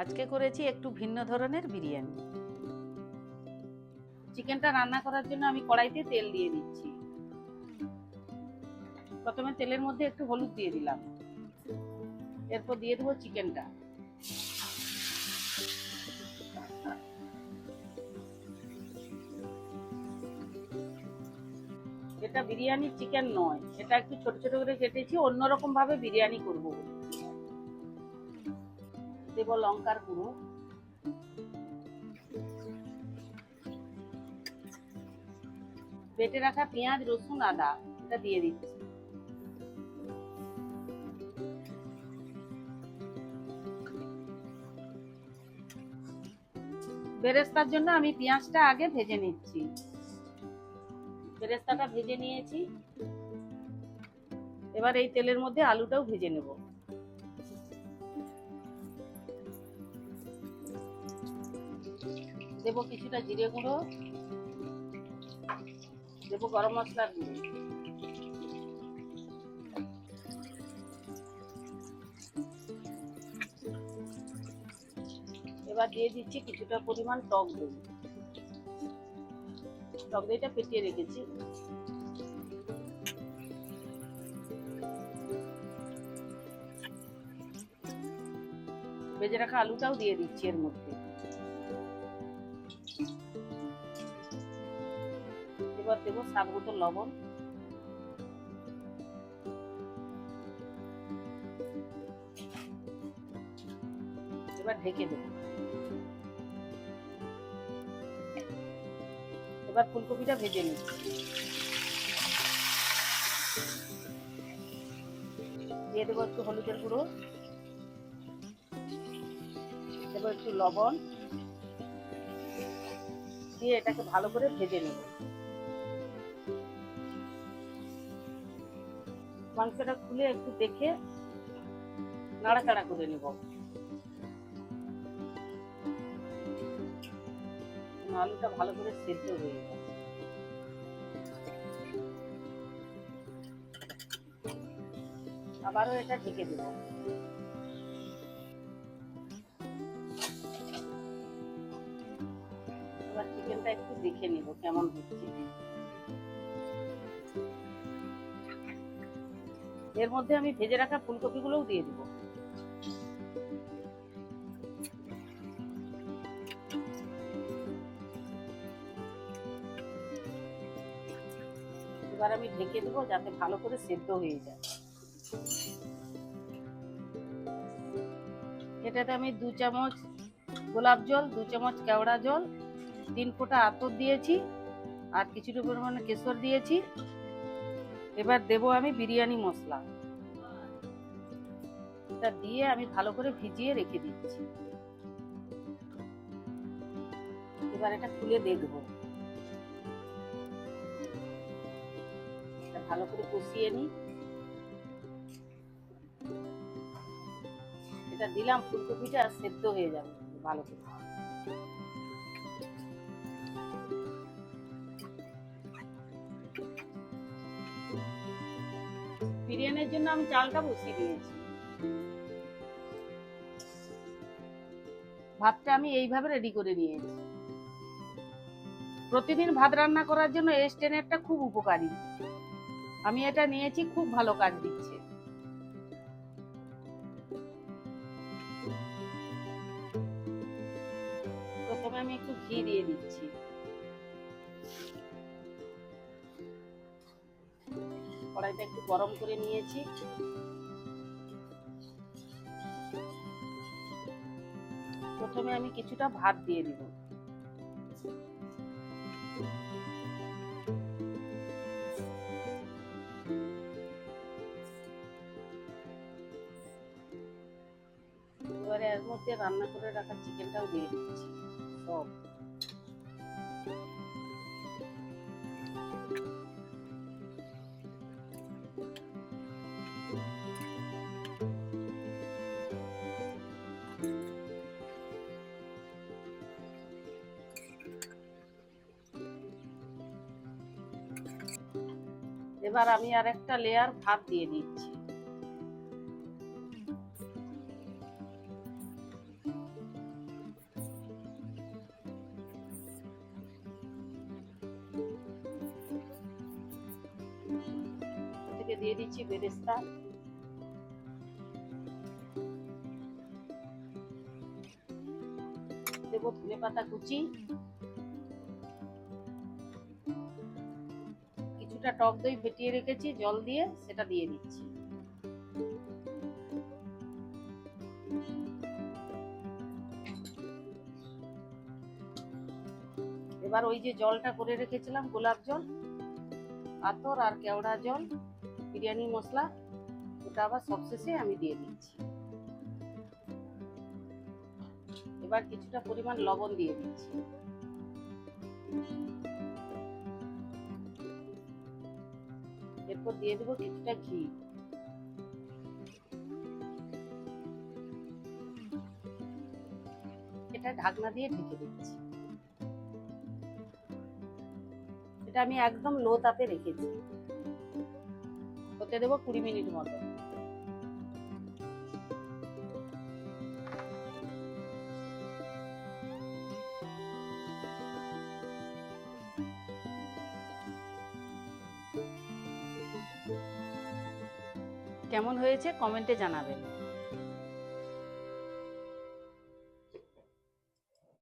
আজকে করেছি একটু ভিন্ন ধরনের বিরিয়ানি। চিকেনটা রান্না করার জন্য আমি কড়াইতে তেল দিয়ে দিচ্ছি। প্রথমে তেলের মধ্যে একটু হলুদ দিয়ে দিলাম। এরপর দিয়ে দেবো চিকেনটা। এটা বিরিয়ানি চিকেন নয়, এটা একটু ছোট ছোট করে কেটেছি অন্যরকম ভাবে বিরিয়ানি করব। দেব লঙ্কার গুঁড়ো। বেটে রাখা পেঁয়াজ, রসুন, আদা, এটা দিয়ে দিচ্ছি। বেরেস্তার জন্য আমি পেঁয়াজটা আগে ভেজে নিচ্ছি। বেরেস্তাটা ভেজে নিয়েছি। এবার এই তেলের মধ্যে আলুটাও ভেজে নেব। দেব কিছুটা জিরে গুঁড়ো, দেব গরম মশলার গুঁড়ো। এবার দিয়ে দিচ্ছি কিছুটা পরিমাণ টক দই। টক দইটা ফেটিয়ে রেখেছি। ভেজে রাখা আলুটাও দিয়ে দিচ্ছি এর মধ্যে। দেবো, স্বাদ মতো লবণ। এবার ঢেকে দেবো। এবার ফুলকপিটা ভেজে নিচ্ছি দিয়ে দেবো একটু হলুদের গুঁড়ো। দেবো একটু লবণ। দিয়ে এটাকে ভালো করে ভেজে নেব। মাংসটা খুলে একটু দেখে নাড়াচাড়া করে নেব। আলুটা ভালো করে সেদ্ধ হয়ে যায় আবারও এটা ঢেকে দেব। এবার চিকেনটা একটু দেখে নিব কেমন হচ্ছে। এর মধ্যে আমি ভেজে রাখা ফুলকপিগুলোও দিয়ে দিব। এবার আমি ঢেকে দেবো যাতে ভালো করে সেদ্ধ হয়ে যায়। এটাতে আমি দু চামচ গোলাপ জল, দু চামচ কেওড়া জল, তিন ফোঁটা আতর দিয়েছি, আর কিছুটা পরিমাণে কেশর দিয়েছি। এবার দেব আমি বিরিয়ানি মশলা। এটা দিয়ে আমি ভালো করে ভিজিয়ে রেখে দিচ্ছি। এবার এটা খুলে দেখব ভালো করে কষিয়ে নিই। এটা দিলাম ফুলকপিটা সেদ্ধ হয়ে যাবে ভালো করে। জন্য আমি চালটা বসিয়ে দিয়েছি। ভাতটা আমি এইভাবে রেডি করে নিয়েছি। প্রতিদিন ভাত রান্না করার জন্য এই স্টেনারটা খুব উপকারী। আমি এটা নিয়েছি, খুব ভালো কাজ দিচ্ছে। প্রথমে আমি একটু ঘি দিয়ে দিচ্ছি। কড়াইটা একটু গরম করে নিয়েছি। প্রথমে আমি কিছুটা ভাত দিয়ে দিব। এবারে এর মধ্যে রান্না করে রাখা চিকেনটাও দিয়ে দিচ্ছি। সব। এবার আমি আর একটা লেয়ার ভাত দিয়ে দিচ্ছি থেকে দিয়ে দিচ্ছি বেরেস্তা। দেবো ধনে পাতা কুচি। কিছুটা টক দই ফেটিয়ে রেখেছি, জল দিয়ে সেটা দিয়ে দিচ্ছি। এবার ওই যে জলটা করে রেখেছিলাম, গোলাপ জল, আতর আর কেওড়া জল, বিরিয়ানি মশলা, ওটা আবার সবশেষে আমি দিয়ে দিচ্ছি। এবার কিছুটা পরিমাণ লবণ দিয়ে দিচ্ছি। এরপর দিয়ে দেবো কিছুটা ঘি। এটা ঢাকনা দিয়ে ঢেকে দিচ্ছি। এটা আমি একদম লো তাপে রেখেছি। হতে দেবো কুড়ি মিনিট মতো। কেমন হয়েছে কমেন্টে জানাবেন।